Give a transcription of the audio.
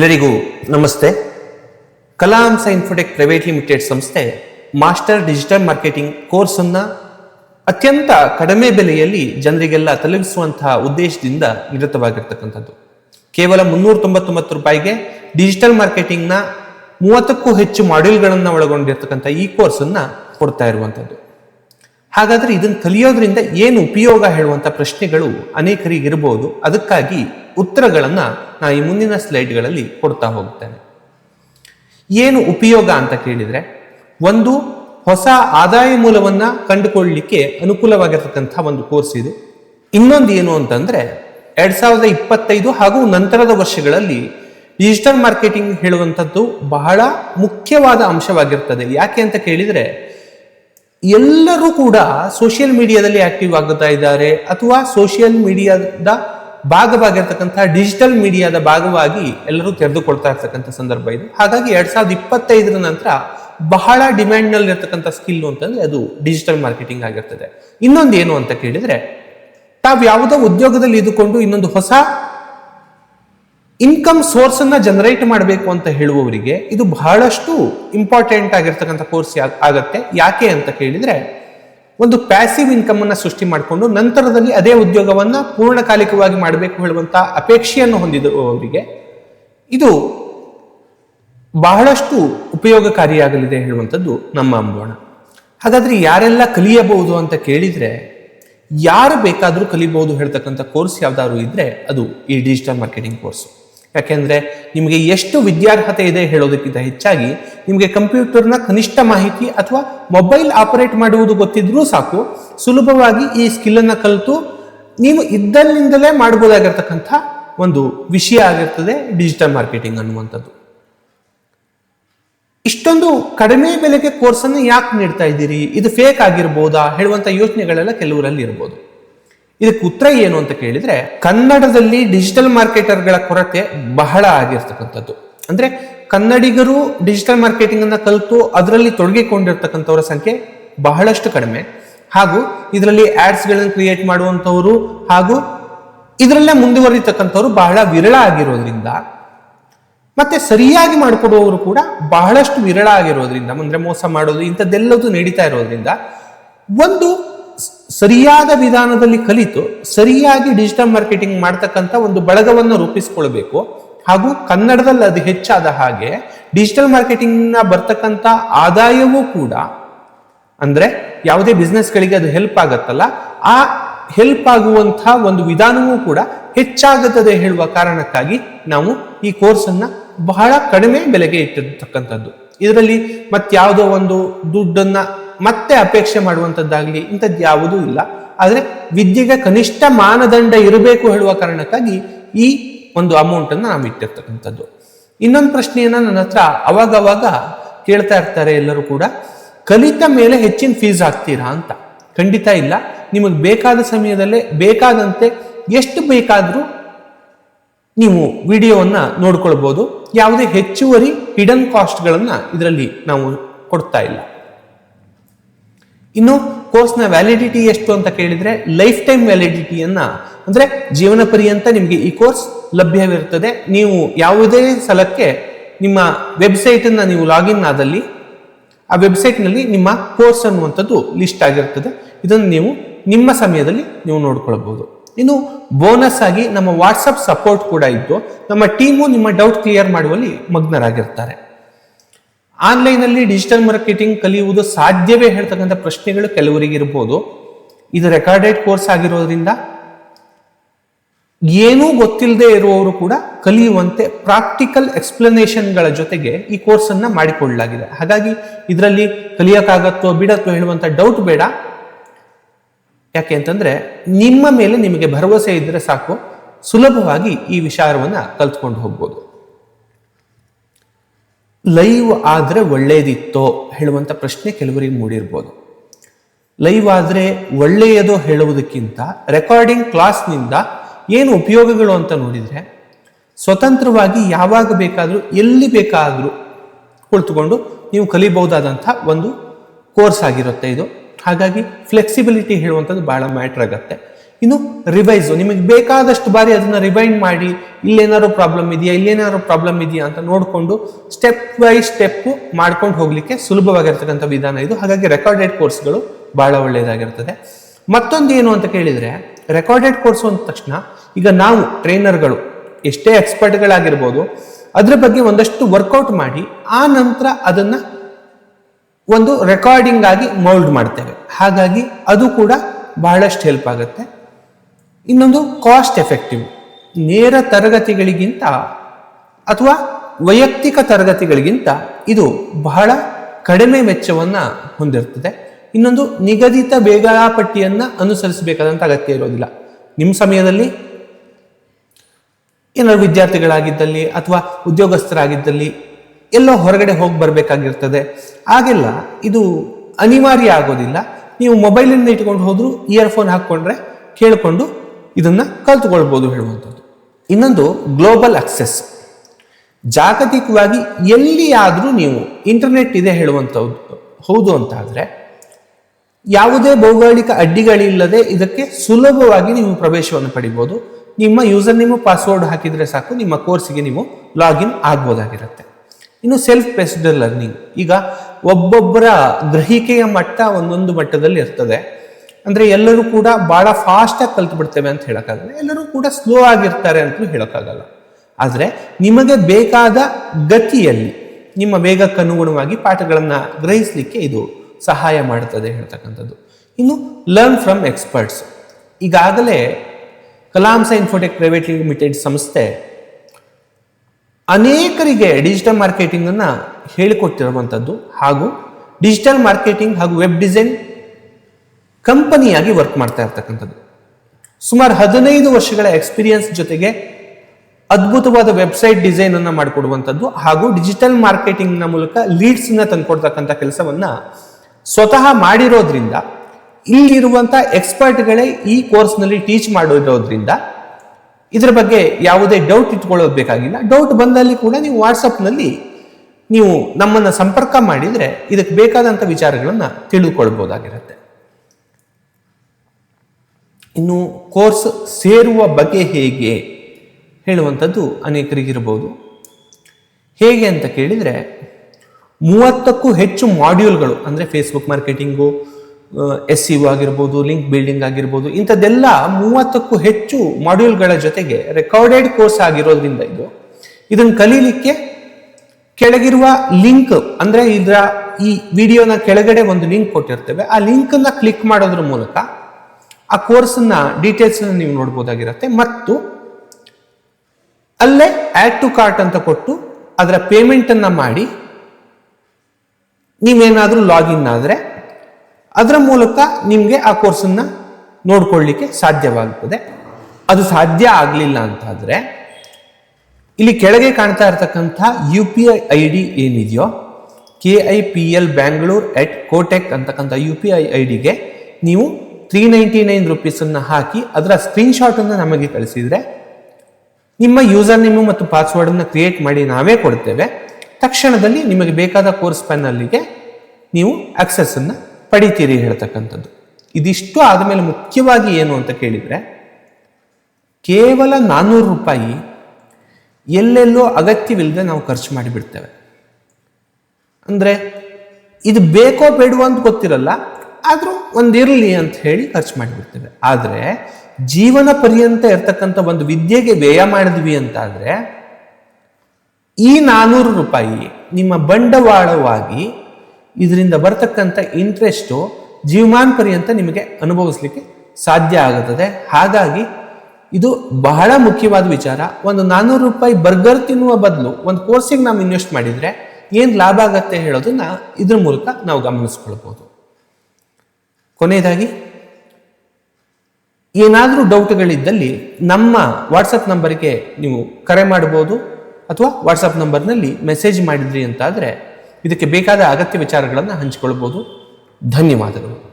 ಎಲ್ಲರಿಗೂ ನಮಸ್ತೆ. ಕಲಾಂಸ Infotech private limited ಸಂಸ್ಥೆ ಮಾಸ್ಟರ್ ಡಿಜಿಟಲ್ ಮಾರ್ಕೆಟಿಂಗ್ ಕೋರ್ಸನ್ನು ಅತ್ಯಂತ ಕಡಿಮೆ ಬೆಲೆಯಲ್ಲಿ ಜನರಿಗೆಲ್ಲ ತಲುಪಿಸುವಂತಹ ಉದ್ದೇಶದಿಂದ ನಿರತವಾಗಿರ್ತಕ್ಕಂಥದ್ದು. ಕೇವಲ ಮುನ್ನೂರ ತೊಂಬತ್ತೊಂಬತ್ತು ರೂಪಾಯಿಗೆ ಡಿಜಿಟಲ್ ಮಾರ್ಕೆಟಿಂಗ್ನ ಮೂವತ್ತಕ್ಕೂ ಹೆಚ್ಚು ಮಾಡ್ಯೂಲ್ಗಳನ್ನು ಒಳಗೊಂಡಿರ್ತಕ್ಕಂಥ ಈ ಕೋರ್ಸನ್ನು ಕೊಡ್ತಾ ಇರುವಂಥದ್ದು. ಹಾಗಾದ್ರೆ ಇದನ್ನು ಕಲಿಯೋದ್ರಿಂದ ಏನು ಉಪಯೋಗ ಹೇಳುವಂತ ಪ್ರಶ್ನೆಗಳು ಅನೇಕರಿಗೆ ಇರಬಹುದು ಅದಕ್ಕಾಗಿ ಉತ್ತರಗಳನ್ನ ನಾ ಈ ಮುಂದಿನ ಸ್ಲೈಡ್ಗಳಲ್ಲಿ ಕೊಡ್ತಾ ಹೋಗ್ತೇನೆ. ಏನು ಉಪಯೋಗ ಅಂತ ಕೇಳಿದರೆ, ಒಂದು ಹೊಸ ಆದಾಯ ಮೂಲವನ್ನ ಕಂಡುಕೊಳ್ಳಲಿಕ್ಕೆ ಅನುಕೂಲವಾಗಿರ್ತಕ್ಕಂಥ ಒಂದು ಕೋರ್ಸ್ ಇದು. ಇನ್ನೊಂದು ಏನು ಅಂತಂದರೆ, ಎರಡ್ ಸಾವಿರದ ಇಪ್ಪತ್ತೈದು ಹಾಗೂ ನಂತರದ ವರ್ಷಗಳಲ್ಲಿ ಡಿಜಿಟಲ್ ಮಾರ್ಕೆಟಿಂಗ್ ಹೇಳುವಂಥದ್ದು ಬಹಳ ಮುಖ್ಯವಾದ ಅಂಶವಾಗಿರ್ತದೆ. ಯಾಕೆ ಅಂತ ಕೇಳಿದರೆ, ಎಲ್ಲರೂ ಕೂಡ ಸೋಷಿಯಲ್ ಮೀಡಿಯಾದಲ್ಲಿ ಆಕ್ಟಿವ್ ಆಗುತ್ತಾ ಇದ್ದಾರೆ ಅಥವಾ ಸೋಷಿಯಲ್ ಮೀಡಿಯಾದ ಭಾಗವಾಗಿರ್ತಕ್ಕಂಥ ಡಿಜಿಟಲ್ ಮೀಡಿಯಾದ ಭಾಗವಾಗಿ ಎಲ್ಲರೂ ತೆರೆದುಕೊಳ್ತಾ ಇರ್ತಕ್ಕಂಥ ಸಂದರ್ಭ ಇದು. ಹಾಗಾಗಿ ಎರಡ್ ಸಾವಿರದ ಇಪ್ಪತ್ತೈದರ ನಂತರ ಬಹಳ ಡಿಮ್ಯಾಂಡ್ನಲ್ಲಿ ಇರ್ತಕ್ಕಂಥ ಸ್ಕಿಲ್ ಅಂತಂದ್ರೆ ಅದು ಡಿಜಿಟಲ್ ಮಾರ್ಕೆಟಿಂಗ್ ಆಗಿರ್ತದೆ. ಇನ್ನೊಂದು ಏನು ಅಂತ ಕೇಳಿದ್ರೆ, ತಾವು ಯಾವುದೋ ಉದ್ಯೋಗದಲ್ಲಿ ಇದ್ದುಕೊಂಡು ಇನ್ನೊಂದು ಹೊಸ ಇನ್ಕಮ್ ಸೋರ್ಸ್ ಅನ್ನ ಜನರೇಟ್ ಮಾಡಬೇಕು ಅಂತ ಹೇಳುವವರಿಗೆ ಇದು ಬಹಳಷ್ಟು ಇಂಪಾರ್ಟೆಂಟ್ ಆಗಿರ್ತಕ್ಕಂಥ ಕೋರ್ಸ್ ಆಗತ್ತೆ. ಯಾಕೆ ಅಂತ ಕೇಳಿದ್ರೆ ಒಂದು ಪ್ಯಾಸಿವ್ ಇನ್ಕಮ್ ಅನ್ನು ಸೃಷ್ಟಿ ಮಾಡಿಕೊಂಡು ನಂತರದಲ್ಲಿ ಅದೇ ಉದ್ಯೋಗವನ್ನ ಪೂರ್ಣಕಾಲಿಕವಾಗಿ ಮಾಡಬೇಕು ಹೇಳುವಂತ ಅಪೇಕ್ಷೆಯನ್ನು ಹೊಂದಿದವರಿಗೆ ಇದು ಬಹಳಷ್ಟು ಉಪಯೋಗಕಾರಿಯಾಗಲಿದೆ ಹೇಳುವಂಥದ್ದು ನಮ್ಮ ಅಂಬೋಣ ಹಾಗಾದ್ರೆ ಯಾರೆಲ್ಲ ಕಲಿಯಬಹುದು ಅಂತ ಕೇಳಿದ್ರೆ, ಯಾರು ಬೇಕಾದರೂ ಕಲಿಬಹುದು ಹೇಳ್ತಕ್ಕಂಥ ಕೋರ್ಸ್ ಯಾವ್ದಾದ್ರು ಇದ್ರೆ ಅದು ಈ ಡಿಜಿಟಲ್ ಮಾರ್ಕೆಟಿಂಗ್ ಕೋರ್ಸ್ ಯಾಕೆಂದ್ರೆ ನಿಮಗೆ ಎಷ್ಟು ವಿದ್ಯಾರ್ಹತೆ ಇದೆ ಹೇಳೋದಕ್ಕಿಂತ ಹೆಚ್ಚಾಗಿ ನಿಮಗೆ ಕಂಪ್ಯೂಟರ್ನ ಕನಿಷ್ಠ ಮಾಹಿತಿ ಅಥವಾ ಮೊಬೈಲ್ ಆಪರೇಟ್ ಮಾಡುವುದು ಗೊತ್ತಿದ್ರೂ ಸಾಕು, ಸುಲಭವಾಗಿ ಈ ಸ್ಕಿಲ್ ಅನ್ನ ಕಲಿತು ನೀವು ಇದ್ದಲ್ಲಿಂದಲೇ ಮಾಡಬಹುದಾಗಿರ್ತಕ್ಕಂಥ ಒಂದು ವಿಷಯ ಆಗಿರ್ತದೆ ಡಿಜಿಟಲ್ ಮಾರ್ಕೆಟಿಂಗ್ ಅನ್ನುವಂಥದ್ದು. ಇಷ್ಟೊಂದು ಕಡಿಮೆ ಬೆಲೆಗೆ ಕೋರ್ಸನ್ನು ಯಾಕೆ ನೀಡ್ತಾ ಇದ್ದೀರಿ? ಇದು ಫೇಕ್ ಆಗಿರ್ಬೋದಾ? ಹೇಳುವಂತ ಯೋಚನೆಗಳೆಲ್ಲ ಕೆಲವರಲ್ಲಿ ಇರ್ಬೋದು. ಇದಕ್ಕೆ ಉತ್ತರ ಏನು ಅಂತ ಕೇಳಿದ್ರೆ ಕನ್ನಡದಲ್ಲಿ ಡಿಜಿಟಲ್ ಮಾರ್ಕೆಟರ್ಗಳ ಕೊರತೆ ಬಹಳ ಆಗಿರ್ತಕ್ಕಂಥದ್ದು. ಅಂದ್ರೆ ಕನ್ನಡಿಗರು ಡಿಜಿಟಲ್ ಮಾರ್ಕೆಟಿಂಗ್ ಅನ್ನ ಕಲಿತು ಅದರಲ್ಲಿ ತೊಡಗಿಕೊಂಡಿರ್ತಕ್ಕಂಥವರ ಸಂಖ್ಯೆ ಬಹಳಷ್ಟು ಕಡಿಮೆ. ಹಾಗೂ ಇದರಲ್ಲಿ ಆಡ್ಸ್ಗಳನ್ನು ಕ್ರಿಯೇಟ್ ಮಾಡುವಂಥವರು ಹಾಗೂ ಇದರಲ್ಲೇ ಮುಂದುವರಿತಕ್ಕಂಥವ್ರು ಬಹಳ ವಿರಳ ಆಗಿರೋದ್ರಿಂದ ಮತ್ತೆ ಸರಿಯಾಗಿ ಮಾಡಿಕೊಡುವವರು ಕೂಡ ಬಹಳಷ್ಟು ವಿರಳ ಆಗಿರೋದ್ರಿಂದ, ಅಂದ್ರೆ ಮೋಸ ಮಾಡೋದು ಇಂಥದ್ದೆಲ್ಲದೂ ನಡೀತಾ ಇರೋದ್ರಿಂದ ಒಂದು ಸರಿಯಾದ ವಿಧಾನದಲ್ಲಿ ಕಲಿತು ಸರಿಯಾಗಿ ಡಿಜಿಟಲ್ ಮಾರ್ಕೆಟಿಂಗ್ ಮಾಡ್ತಕ್ಕಂಥ ಒಂದು ಬಳಗವನ್ನು ರೂಪಿಸ್ಕೊಳ್ಬೇಕು. ಹಾಗೂ ಕನ್ನಡದಲ್ಲಿ ಅದು ಹೆಚ್ಚಾದ ಹಾಗೆ ಡಿಜಿಟಲ್ ಮಾರ್ಕೆಟಿಂಗ್ನ ಬರ್ತಕ್ಕಂಥ ಆದಾಯವೂ ಕೂಡ ಅಂದರೆ ಯಾವುದೇ ಬಿಸ್ನೆಸ್ಗಳಿಗೆ ಅದು ಹೆಲ್ಪ್ ಆಗತ್ತಲ್ಲ, ಆ ಹೆಲ್ಪ್ ಆಗುವಂತಹ ಒಂದು ವಿಧಾನವೂ ಕೂಡ ಹೆಚ್ಚಾಗುತ್ತದೆ ಹೇಳುವ ಕಾರಣಕ್ಕಾಗಿ ನಾವು ಈ ಕೋರ್ಸನ್ನು ಬಹಳ ಕಡಿಮೆ ಬೆಲೆಗೆ ಇಟ್ಟಿರ್ತಕ್ಕಂಥದ್ದು. ಇದರಲ್ಲಿ ಮತ್ಯಾವುದೋ ಒಂದು ದುಡ್ಡನ್ನ ಮತ್ತೆ ಅಪೇಕ್ಷೆ ಮಾಡುವಂಥದ್ದಾಗಲಿ ಇಂಥದ್ದು ಯಾವುದೂ ಇಲ್ಲ. ಆದರೆ ವಿದ್ಯೆಗೆ ಕನಿಷ್ಠ ಮಾನದಂಡ ಇರಬೇಕು ಹೇಳುವ ಕಾರಣಕ್ಕಾಗಿ ಈ ಒಂದು ಅಮೌಂಟನ್ನು ನಾವು ಇಟ್ಟಿರ್ತಕ್ಕಂಥದ್ದು. ಇನ್ನೊಂದು ಪ್ರಶ್ನೆಯನ್ನು ನನ್ನ ಹತ್ರ ಅವಾಗವಾಗ ಅವಾಗ ಕೇಳ್ತಾ ಇರ್ತಾರೆ ಎಲ್ಲರೂ ಕೂಡ, ಕಲಿತ ಮೇಲೆ ಹೆಚ್ಚಿನ ಫೀಸ್ ಹಾಕ್ತೀರಾ ಅಂತ. ಖಂಡಿತ ಇಲ್ಲ. ನಿಮಗೆ ಬೇಕಾದ ಸಮಯದಲ್ಲೇ ಬೇಕಾದಂತೆ ಎಷ್ಟು ಬೇಕಾದರೂ ನೀವು ವಿಡಿಯೋವನ್ನು ನೋಡ್ಕೊಳ್ಬೋದು. ಯಾವುದೇ ಹೆಚ್ಚುವರಿ ಹಿಡನ್ ಕಾಸ್ಟ್ಗಳನ್ನು ಇದರಲ್ಲಿ ನಾವು ಕೊಡ್ತಾ ಇಲ್ಲ. ಇನ್ನು ಕೋರ್ಸ್ನ ವ್ಯಾಲಿಡಿಟಿ ಎಷ್ಟು ಅಂತ ಕೇಳಿದ್ರೆ ಲೈಫ್ ಟೈಮ್ ವ್ಯಾಲಿಡಿಟಿಯನ್ನ ಅಂದ್ರೆ ಜೀವನ ಪರ್ಯಂತ ನಿಮಗೆ ಈ ಕೋರ್ಸ್ ಲಭ್ಯವಿರುತ್ತದೆ ನೀವು ಯಾವುದೇ ಸಲಕ್ಕೆ ನಿಮ್ಮ ವೆಬ್ಸೈಟನ್ನು ನೀವು ಲಾಗಿನ್ ಆದಲ್ಲಿ, ಆ ವೆಬ್ಸೈಟ್ನಲ್ಲಿ ನಿಮ್ಮ ಕೋರ್ಸ್ ಅನ್ನುವಂಥದ್ದು ಲಿಸ್ಟ್ ಆಗಿರ್ತದೆ. ಇದನ್ನು ನೀವು ನಿಮ್ಮ ಸಮಯದಲ್ಲಿ ನೀವು ನೋಡ್ಕೊಳ್ಬಹುದು. ಇನ್ನು ಬೋನಸ್ ಆಗಿ ನಮ್ಮ ವಾಟ್ಸಪ್ ಸಪೋರ್ಟ್ ಕೂಡ ಇದ್ದು, ನಮ್ಮ ಟೀಮು ನಿಮ್ಮ ಡೌಟ್ ಕ್ಲಿಯರ್ ಮಾಡುವಲ್ಲಿ ಮಗ್ನರಾಗಿರ್ತಾರೆ. ಆನ್ಲೈನ್ ಅಲ್ಲಿ ಡಿಜಿಟಲ್ ಮಾರ್ಕೆಟಿಂಗ್ ಕಲಿಯುವುದು ಸಾಧ್ಯವೇ ಹೇಳ್ತಕ್ಕಂಥ ಪ್ರಶ್ನೆಗಳು ಕೆಲವರಿಗೆ ಇರ್ಬೋದು. ಇದು ರೆಕಾರ್ಡೆಡ್ ಕೋರ್ಸ್ ಆಗಿರೋದ್ರಿಂದ ಏನೂ ಗೊತ್ತಿಲ್ಲದೆ ಇರುವವರು ಕೂಡ ಕಲಿಯುವಂತೆ ಪ್ರಾಕ್ಟಿಕಲ್ ಎಕ್ಸ್ಪ್ಲನೇಷನ್ಗಳ ಜೊತೆಗೆ ಈ ಕೋರ್ಸನ್ನು ಮಾಡಿಕೊಳ್ಳಲಾಗಿದೆ. ಹಾಗಾಗಿ ಇದರಲ್ಲಿ ಕಲಿಯೋಕ್ಕಾಗತ್ತೋ ಬಿಡತ್ತೋ ಹೇಳುವಂಥ ಡೌಟ್ ಬೇಡ. ಯಾಕೆ ಅಂತಂದ್ರೆ ನಿಮ್ಮ ಮೇಲೆ ನಿಮಗೆ ಭರವಸೆ ಇದ್ದರೆ ಸಾಕು. ಸುಲಭವಾಗಿ ಈ ವಿಚಾರವನ್ನ ಕಲ್ತ್ಕೊಂಡು ಹೋಗ್ಬೋದು. ಲೈವ್ ಆದರೆ ಒಳ್ಳೆಯದಿತ್ತೋ ಹೇಳುವಂಥ ಪ್ರಶ್ನೆ ಕೆಲವರಿಗೆ ಮೂಡಿರ್ಬೋದು. ಲೈವ್ ಆದರೆ ಒಳ್ಳೆಯದು ಹೇಳುವುದಕ್ಕಿಂತ ರೆಕಾರ್ಡಿಂಗ್ ಕ್ಲಾಸ್ನಿಂದ ಏನು ಉಪಯೋಗಗಳು ಅಂತ ನೋಡಿದರೆ ಸ್ವತಂತ್ರವಾಗಿ ಯಾವಾಗ ಬೇಕಾದರೂ, ಎಲ್ಲಿ ಬೇಕಾದರೂ ಕುಳಿತುಕೊಂಡು ನೀವು ಕಲಿಬಹುದಾದಂಥ ಒಂದು ಕೋರ್ಸ್ ಆಗಿರುತ್ತೆ ಇದು. ಹಾಗಾಗಿ ಫ್ಲೆಕ್ಸಿಬಿಲಿಟಿ ಹೇಳುವಂಥದ್ದು ಭಾಳ ಮ್ಯಾಟ್ರ್ ಆಗುತ್ತೆ. ಇನ್ನು ರಿವೈಸು ನಿಮಗೆ ಬೇಕಾದಷ್ಟು ಬಾರಿ ಅದನ್ನು ರಿವೈಂಡ್ ಮಾಡಿ, ಇಲ್ಲೇನಾದ್ರು ಪ್ರಾಬ್ಲಮ್ ಇದೆಯಾ, ಇಲ್ಲೇನಾದ್ರು ಪ್ರಾಬ್ಲಮ್ ಇದೆಯಾ ಅಂತ ನೋಡಿಕೊಂಡು ಸ್ಟೆಪ್ ಬೈ ಸ್ಟೆಪ್ ಮಾಡ್ಕೊಂಡು ಹೋಗಲಿಕ್ಕೆ ಸುಲಭವಾಗಿರ್ತಕ್ಕಂಥ ವಿಧಾನ ಇದು. ಹಾಗಾಗಿ ರೆಕಾರ್ಡೆಡ್ ಕೋರ್ಸ್ಗಳು ಭಾಳ ಒಳ್ಳೆಯದಾಗಿರ್ತದೆ ಮತ್ತೊಂದು ಏನು ಅಂತ ಕೇಳಿದರೆ ರೆಕಾರ್ಡೆಡ್ ಕೋರ್ಸ್ ಅಂದ ತಕ್ಷಣ ಈಗ ನಾವು ಟ್ರೈನರ್ಗಳು ಎಷ್ಟೇ ಎಕ್ಸ್ಪರ್ಟ್ಗಳಾಗಿರ್ಬೋದು ಅದ್ರ ಬಗ್ಗೆ ಒಂದಷ್ಟು ವರ್ಕೌಟ್ ಮಾಡಿ, ಆ ನಂತರ ಅದನ್ನು ಒಂದು ರೆಕಾರ್ಡಿಂಗ್ ಆಗಿ ಮೌಲ್ಡ್ ಮಾಡ್ತೇವೆ. ಹಾಗಾಗಿ ಅದು ಕೂಡ ಬಹಳಷ್ಟು ಹೆಲ್ಪ್ ಆಗುತ್ತೆ. ಇನ್ನೊಂದು ಕಾಸ್ಟ್ ಎಫೆಕ್ಟಿವ್ ನೇರ ತರಗತಿಗಳಿಗಿಂತ ಅಥವಾ ವೈಯಕ್ತಿಕ ತರಗತಿಗಳಿಗಿಂತ ಇದು ಬಹಳ ಕಡಿಮೆ ವೆಚ್ಚವನ್ನು ಹೊಂದಿರ್ತದೆ. ಇನ್ನೊಂದು ನಿಗದಿತ ವೇಳಾಪಟ್ಟಿಯನ್ನ ಅನುಸರಿಸಬೇಕಾದಂಥ ಅಗತ್ಯ ಇರೋದಿಲ್ಲ. ನಿಮ್ಮ ಸಮಯದಲ್ಲಿ ಏನಾದ್ರು ವಿದ್ಯಾರ್ಥಿಗಳಾಗಿದ್ದಲ್ಲಿ ಅಥವಾ ಉದ್ಯೋಗಸ್ಥರಾಗಿದ್ದಲ್ಲಿ ಎಲ್ಲೋ ಹೊರಗಡೆ ಹೋಗಿ ಬರಬೇಕಾಗಿರ್ತದೆ. ಆಗೆಲ್ಲ ಇದು ಅನಿವಾರ್ಯ ಆಗೋದಿಲ್ಲ. ನೀವು ಮೊಬೈಲಿಂದ ಇಟ್ಕೊಂಡು ಹೋದರೂ ಇಯರ್ಫೋನ್ ಹಾಕ್ಕೊಂಡ್ರೆ ಕೇಳಿಕೊಂಡು ಇದನ್ನ ಕಲ್ತುಕೊಳ್ಬೋದು ಹೇಳುವಂಥದ್ದು. ಇನ್ನೊಂದು ಗ್ಲೋಬಲ್ ಅಕ್ಸೆಸ್ ಜಾಗತಿಕವಾಗಿ ಎಲ್ಲಿಯಾದರೂ ನೀವು ಇಂಟರ್ನೆಟ್ ಇದೆ ಹೇಳುವಂಥದ್ದು, ಹೌದು ಅಂತ ಆದರೆ ಯಾವುದೇ ಭೌಗೋಳಿಕ ಅಡ್ಡಿಗಳಿಲ್ಲದೆ ಇದಕ್ಕೆ ಸುಲಭವಾಗಿ ನೀವು ಪ್ರವೇಶವನ್ನು ಪಡಿಬೋದು. ನಿಮ್ಮ ಯೂಸರ್ ನಿಮ್ಮ ಪಾಸ್ವರ್ಡ್ ಹಾಕಿದರೆ ಸಾಕು, ನಿಮ್ಮ ಕೋರ್ಸಿಗೆ ನೀವು ಲಾಗಿನ್ ಆಗ್ಬೋದಾಗಿರುತ್ತೆ. ಇನ್ನು ಸೆಲ್ಫ್ ಪೆಸ್ಡ್ ಲರ್ನಿಂಗ್ ಈಗ ಒಬ್ಬೊಬ್ಬರ ಗ್ರಹಿಕೆಯ ಮಟ್ಟ ಒಂದೊಂದು ಮಟ್ಟದಲ್ಲಿ ಇರ್ತದೆ. ಅಂದ್ರೆ ಎಲ್ಲರೂ ಕೂಡ ಬಹಳ ಫಾಸ್ಟ್ ಆಗಿ ಕಲ್ತು ಬಿಡ್ತೇವೆ ಅಂತ ಹೇಳೋಕ್ಕಾಗಲ್ಲ. ಎಲ್ಲರೂ ಕೂಡ ಸ್ಲೋ ಆಗಿರ್ತಾರೆ ಅಂತಲೂ ಹೇಳೋಕ್ಕಾಗಲ್ಲ. ಆದ್ರೆ ನಿಮಗೆ ಬೇಕಾದ ಗತಿಯಲ್ಲಿ ನಿಮ್ಮ ವೇಗಕ್ಕೆ ಅನುಗುಣವಾಗಿ ಪಾಠಗಳನ್ನ ಗ್ರಹಿಸಲಿಕ್ಕೆ ಇದು ಸಹಾಯ ಮಾಡುತ್ತದೆ ಹೇಳ್ತಕ್ಕಂಥದ್ದು. ಇನ್ನು ಲರ್ನ್ ಫ್ರಮ್ ಎಕ್ಸ್ಪರ್ಟ್ಸ್ ಈಗಾಗಲೇ ಕಲಾಂಸ ಇನ್ಫೋಟೆಕ್ ಪ್ರೈವೇಟ್ ಲಿಮಿಟೆಡ್ ಸಂಸ್ಥೆ ಅನೇಕರಿಗೆ ಡಿಜಿಟಲ್ ಮಾರ್ಕೆಟಿಂಗ್ ಅನ್ನ ಹೇಳಿಕೊಟ್ಟಿರುವಂಥದ್ದು ಹಾಗೂ ಡಿಜಿಟಲ್ ಮಾರ್ಕೆಟಿಂಗ್ ಹಾಗೂ ವೆಬ್ ಡಿಸೈನ್ ಕಂಪನಿಯಾಗಿ ವರ್ಕ್ ಮಾಡ್ತಾ ಇರ್ತಕ್ಕಂಥದ್ದು. ಸುಮಾರು ಹದಿನೈದು ವರ್ಷಗಳ ಎಕ್ಸ್ಪೀರಿಯನ್ಸ್ ಜೊತೆಗೆ ಅದ್ಭುತವಾದ ವೆಬ್ಸೈಟ್ ಡಿಸೈನ್ ಅನ್ನ ಮಾಡಿಕೊಡುವಂಥದ್ದು ಹಾಗೂ ಡಿಜಿಟಲ್ ಮಾರ್ಕೆಟಿಂಗ್ನ ಮೂಲಕ ಲೀಡ್ಸ್ನ ತಂದ್ಕೊಡ್ತಕ್ಕಂಥ ಕೆಲಸವನ್ನ ಸ್ವತಃ ಮಾಡಿರೋದ್ರಿಂದ ಇಲ್ಲಿರುವಂತ ಎಕ್ಸ್ಪರ್ಟ್ಗಳೇ ಈ ಕೋರ್ಸ್ನಲ್ಲಿ ಟೀಚ್ ಮಾಡಿರೋದ್ರಿಂದ ಇದರ ಬಗ್ಗೆ ಯಾವುದೇ ಡೌಟ್ ಇಟ್ಕೊಳ್ಳೋದು ಬೇಕಾಗಿಲ್ಲ. ಡೌಟ್ ಬಂದಲ್ಲಿ ಕೂಡ ನೀವು ವಾಟ್ಸಪ್ನಲ್ಲಿ ನೀವು ನಮ್ಮನ್ನ ಸಂಪರ್ಕ ಮಾಡಿದ್ರೆ ಇದಕ್ಕೆ ಬೇಕಾದಂಥ ವಿಚಾರಗಳನ್ನು ತಿಳಿದುಕೊಳ್ಬಹುದಾಗಿರುತ್ತೆ ಇನ್ನು ಕೋರ್ಸ್ ಸೇರುವ ಬಗ್ಗೆ ಹೇಗೆ ಹೇಳುವಂಥದ್ದು ಅನೇಕರಿಗಿರ್ಬೋದು. ಹೇಗೆ ಅಂತ ಕೇಳಿದರೆ ಮೂವತ್ತಕ್ಕೂ ಹೆಚ್ಚು ಮಾಡ್ಯೂಲ್ಗಳು, ಅಂದರೆ ಫೇಸ್ಬುಕ್ ಮಾರ್ಕೆಟಿಂಗು ಎಸ್ ಸಿ ಆಗಿರ್ಬೋದು, ಲಿಂಕ್ ಬಿಲ್ಡಿಂಗ್ ಆಗಿರ್ಬೋದು, ಇಂಥದ್ದೆಲ್ಲ ಮೂವತ್ತಕ್ಕೂ ಹೆಚ್ಚು ಮಾಡ್ಯೂಲ್ಗಳ ಜೊತೆಗೆ ರೆಕಾರ್ಡೆಡ್ ಕೋರ್ಸ್ ಆಗಿರೋದ್ರಿಂದ ಇದು. ಇದನ್ನು ಕಲೀಲಿಕ್ಕೆ ಕೆಳಗಿರುವ ಲಿಂಕ್, ಅಂದರೆ ಇದರ ಈ ವಿಡಿಯೋನ ಕೆಳಗಡೆ ಒಂದು ಲಿಂಕ್ ಕೊಟ್ಟಿರ್ತೇವೆ. ಆ ಲಿಂಕನ್ನು ಕ್ಲಿಕ್ ಮಾಡೋದ್ರ ಮೂಲಕ ಆ ಕೋರ್ಸ್ನ ಡೀಟೇಲ್ಸ್ ನೀವು ನೋಡ್ಬೋದಾಗಿರುತ್ತೆ. ಮತ್ತು ಅಲ್ಲೇ ಆಡ್ ಟು ಕಾರ್ಟ್ ಅಂತ ಕೊಟ್ಟು ಅದರ ಪೇಮೆಂಟ್ ಅನ್ನ ಮಾಡಿ ನೀವೇನಾದರೂ ಲಾಗಿನ್ ಆದ್ರೆ ಅದರ ಮೂಲಕ ನಿಮಗೆ ಆ ಕೋರ್ಸನ್ನು ನೋಡ್ಕೊಳ್ಳಿಕ್ಕೆ ಸಾಧ್ಯವಾಗುತ್ತದೆ ಅದು ಸಾಧ್ಯ ಆಗಲಿಲ್ಲ ಅಂತಾದರೆ ಇಲ್ಲಿ ಕೆಳಗೆ ಕಾಣ್ತಾ ಇರತಕ್ಕಂಥ U P I I D ಏನಿದೆಯೋ K I P L Bangalore at Kotak ಅಂತಕ್ಕಂಥ ಯು ಪಿ ಐ ಐ ಡಿಗೆ ನೀವು ತ್ರೀ ನೈಂಟಿ ನೈನ್ ರುಪೀಸನ್ನು ಹಾಕಿ ಅದರ ಸ್ಕ್ರೀನ್ಶಾಟನ್ನು ನಮಗೆ ಕಳಿಸಿದರೆ ನಿಮ್ಮ ಯೂಸರ್ ನೇಮು ಮತ್ತು ಪಾಸ್ವರ್ಡನ್ನು ಕ್ರಿಯೇಟ್ ಮಾಡಿ ನಾವೇ ಕೊಡ್ತೇವೆ. ತಕ್ಷಣದಲ್ಲಿ ನಿಮಗೆ ಬೇಕಾದ ಕೋರ್ಸ್ ಪ್ಯಾನಲ್ಲಿಗೆ ನೀವು ಆಕ್ಸೆಸ್ ಅನ್ನ ಪಡಿತೀರಿ ಹೇಳ್ತಕ್ಕಂಥದ್ದು. ಇದಿಷ್ಟು ಆದಮೇಲೆ ಮುಖ್ಯವಾಗಿ ಏನು ಅಂತ ಕೇಳಿದರೆ, ಕೇವಲ ನಾನ್ನೂರು ರೂಪಾಯಿ ಎಲ್ಲೆಲ್ಲೋ ಅಗತ್ಯವಿಲ್ಲದೆ ನಾವು ಖರ್ಚು ಮಾಡಿಬಿಡ್ತೇವೆ. ಅಂದರೆ ಇದು ಬೇಕೋ ಬೇಡವೋ ಅಂತ ಗೊತ್ತಿರಲ್ಲ ಆದರೂ ಒಂದಿರಲಿ ಅಂತ ಹೇಳಿ ಖರ್ಚು ಮಾಡಿಬಿಡ್ತೇವೆ. ಆದರೆ ಜೀವನ ಪರ್ಯಂತ ಇರ್ತಕ್ಕಂಥ ಒಂದು ವಿದ್ಯೆಗೆ ವ್ಯಯ ಮಾಡಿದ್ವಿ ಅಂತಾದರೆ ಈ ನಾನ್ನೂರು ರೂಪಾಯಿ ನಿಮ್ಮ ಬಂಡವಾಳವಾಗಿ ಇದರಿಂದ ಬರ್ತಕ್ಕಂಥ ಇಂಟ್ರೆಸ್ಟು ಜೀವಮಾನ ಪರ್ಯಂತ ನಿಮಗೆ ಅನುಭವಿಸ್ಲಿಕ್ಕೆ ಸಾಧ್ಯ ಆಗುತ್ತದೆ. ಹಾಗಾಗಿ ಇದು ಬಹಳ ಮುಖ್ಯವಾದ ವಿಚಾರ. ಒಂದು ನಾನ್ನೂರು ರೂಪಾಯಿ ಬರ್ಗರ್ ತಿನ್ನುವ ಬದಲು ಒಂದು ಕೋರ್ಸಿಗೆ ನಾವು ಇನ್ವೆಸ್ಟ್ ಮಾಡಿದರೆ ಏನು ಲಾಭ ಆಗತ್ತೆ ಹೇಳೋದನ್ನ ಇದ್ರ ಮೂಲಕ ನಾವು ಗಮನಿಸ್ಕೊಳ್ಬೋದು. ಕೊನೆಯದಾಗಿ, ಏನಾದರೂ ಡೌಟ್ಗಳಿದ್ದಲ್ಲಿ ನಮ್ಮ ವಾಟ್ಸಪ್ ನಂಬರ್ಗೆ ನೀವು ಕರೆ ಮಾಡ್ಬೋದು ಅಥವಾ ವಾಟ್ಸಪ್ ನಂಬರ್ನಲ್ಲಿ ಮೆಸೇಜ್ ಮಾಡಿದ್ರಿ ಅಂತಾದರೆ, ಇದಕ್ಕೆ ಬೇಕಾದ ಅಗತ್ಯ ವಿಚಾರಗಳನ್ನು ಹಂಚಿಕೊಳ್ಬೋದು. ಧನ್ಯವಾದಗಳು.